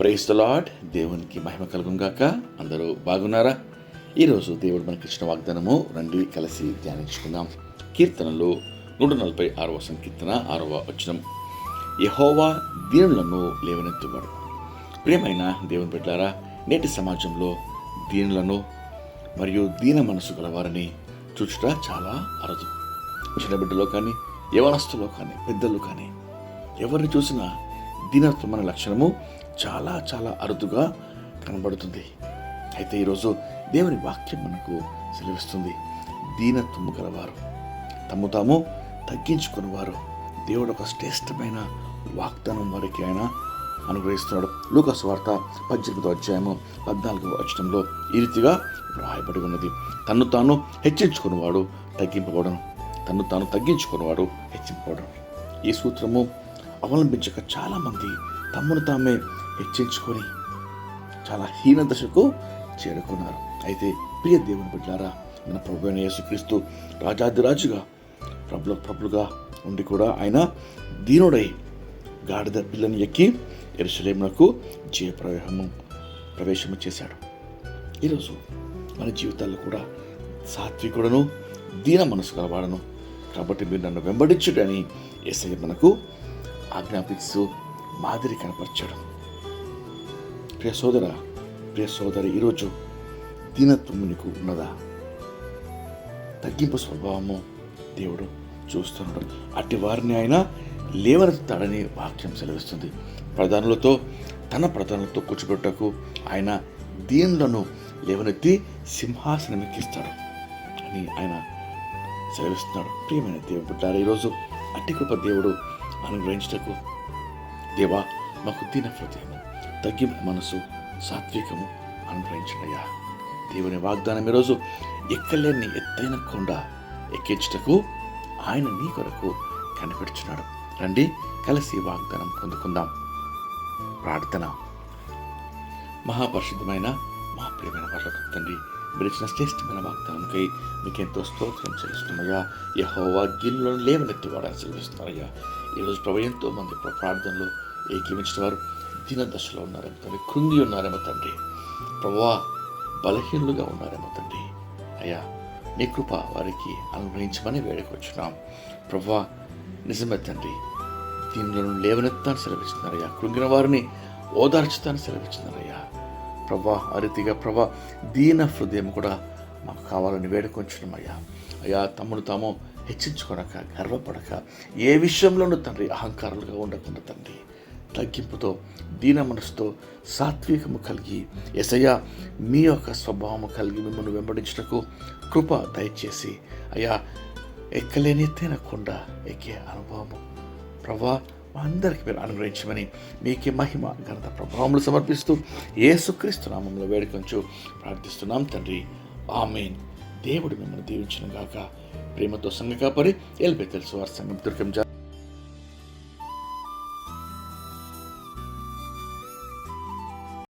Price the lord దేవునికి మహిమ కలుగుగాక అందరూ బాగున్నారా? ఈరోజు దేవుడు మనకి ఇచ్చిన వాగ్దానము రండి కలిసి ధ్యానించుకుందాం. కీర్తనలు నూట నలభై ఆరవ సంకీర్తన ఆరవ వచనం. యహోవా దీనులను లేవనెత్తువాడు. ప్రియమైన దేవుని బిడ్డారా నేటి సమాజంలో దీనులను మరియు దీన మనసు గలవారిని చూచుట చాలా అరుదు. చిన్న బిడ్డలో కానీ యవనస్తులో కానీ పెద్దలు కానీ ఎవరిని చూసినా దీనత్వం అనే లక్షణము చాలా చాలా అరుదుగా కనబడుతుంది. అయితే ఈరోజు దేవుని వాక్యం మనకు సెలవిస్తుంది. దీనత్వము గలవారు తమ్ము తాము తగ్గించుకున్నవారు. దేవుడు ఒక శ్రేష్టమైన వాగ్దానం వారికి ఆయన అనుగ్రహిస్తున్నాడు. లూకస్ వార్త పద్దెనిమిదో అధ్యాయము పద్నాలుగో అక్షరంలో ఈ రీతిగా వ్రాయబడి ఉన్నది. తన్ను తాను హెచ్చించుకున్నవాడు తగ్గింపబడను. తన్ను తాను తగ్గించుకున్నవాడు హెచ్చింపబడను. ఈ సూత్రము అవలంబించక చాలామంది తమ్మును తామే హెచ్చించుకొని చాలా హీన దశకు చేరుకున్నారు. అయితే ప్రియ దేవుని బిడ్డారా మన ప్రభు అయిన యేసుక్రీస్తు రాజాదిరాజుగా ప్రభుల ప్రభులుగా ఉండి కూడా ఆయన దీనుడై గాడిద పిల్లని ఎక్కి ఎరుసలేమునకు జయప్రవేశము ప్రవేశము చేశాడు. ఈరోజు మన జీవితాల్లో కూడా సాత్వికుడను దీన మనసు కలవాడను కాబట్టి మీరు నన్ను వెంబడించుడని ఎస్ఐ మనకు ఆజ్ఞాపిస్తూ మాదిరి కనపరిచాడు. ప్రియ సోదర ప్రియ సోదరి ఈరోజు దీనత్వము నీకు ఉన్నదా? తగ్గింపు స్వభావము దేవుడు చూస్తున్నాడు. అట్టి వారిని ఆయన లేవనెత్తాడని వాక్యం సెలవిస్తుంది. ప్రధానులతో తన ప్రధానులతో కూర్చోబెట్టకు ఆయన దీనులను లేవనెత్తి సింహాసనం ఎక్కిస్తాడు అని ఆయన సెలవిస్తున్నాడు. ప్రియమైన దేవుడు బిడ్డారు ఈరోజు అట్టి కృప దేవుడు అనుగ్రహించటకు దేవా మాకు దీన హృదయము తగ్గింపు మనసు సాత్వికము అనుగ్రహించడయ్యా. దేవుని వాగ్దానం ఈరోజు ఎక్కలేని ఎత్తైన కొండ ఎక్కించుటకు ఆయన నీ కొరకు కనిపెడుచున్నాడు. రండి కలిసి వాగ్దానం పొందుకుందాం. ప్రార్థన. మహాపరిశుద్ధమైన మా ప్రియమైన వాళ్ళకు తండ్రి మీరు ఇచ్చిన శ్రేష్టమైన వాగ్దానంకై మీకెంతో స్తోత్రం చేస్తున్నాయా యహోవా గిల్లో లేవనెత్తి వాడాల్సి సెలవిస్తున్నారయ్యా. ఈరోజు ప్రభు ఎంతో మంది ప్రార్థనలు ప్రార్థనలో ఏకీమించిన వారు దీన దశలో ఉన్నారేమో తండ్రి. కృంగి ఉన్నారేమో తండ్రి. ప్రభా బలహీనులుగా ఉన్నారేమో తండ్రి. అయ్యా నీ కృప వారికి అనుగ్రహించమని వేడుకొచ్చున్నాం. ప్రభా నిజమే తండ్రి. దీనిలో లేవనెత్తాన్ని సెలవిస్తున్నారయ్యా కృంగిన వారిని ఓదార్చుతాన్ని సెలవిస్తున్నారయ్యా ప్రభా ఆ రీతిగా ప్రభా దీన హృదయం కూడా మాకు కావాలని వేడుకొంచున్నామయ్యా అయ్యా తమ్ముడు తాము హెచ్చించుకొనక గర్వపడక ఏ విషయంలోనూ తండ్రి అహంకారాలుగా ఉండకుండా తండ్రి. తగ్గింపుతో దీన మనసుతో సాత్వికము కలిగి ఎసయ్య మీ యొక్క స్వభావము కలిగి మిమ్మల్ని వెంబడించుటకు కృప దయచేసి అయ్యా ఎక్కలేని ఎత్తైన కొండ ఎక్కే అనుభవము. ప్రభా మా అందరికి మీరు అనుగ్రహించమని మీకే మహిమ ఘనత ప్రభావములు సమర్పిస్తూ ఏసుక్రీస్తు నామంలో వేడుకొంచు ప్రార్థిస్తున్నాం తండ్రి. ఆమెన్. దేవుడు మిమ్మల్ని దీవించిన గాక. ప్రేమతో సంఘ కాపరి ఎల్బె తెలుసు వారి సంఘం దుర్గం జా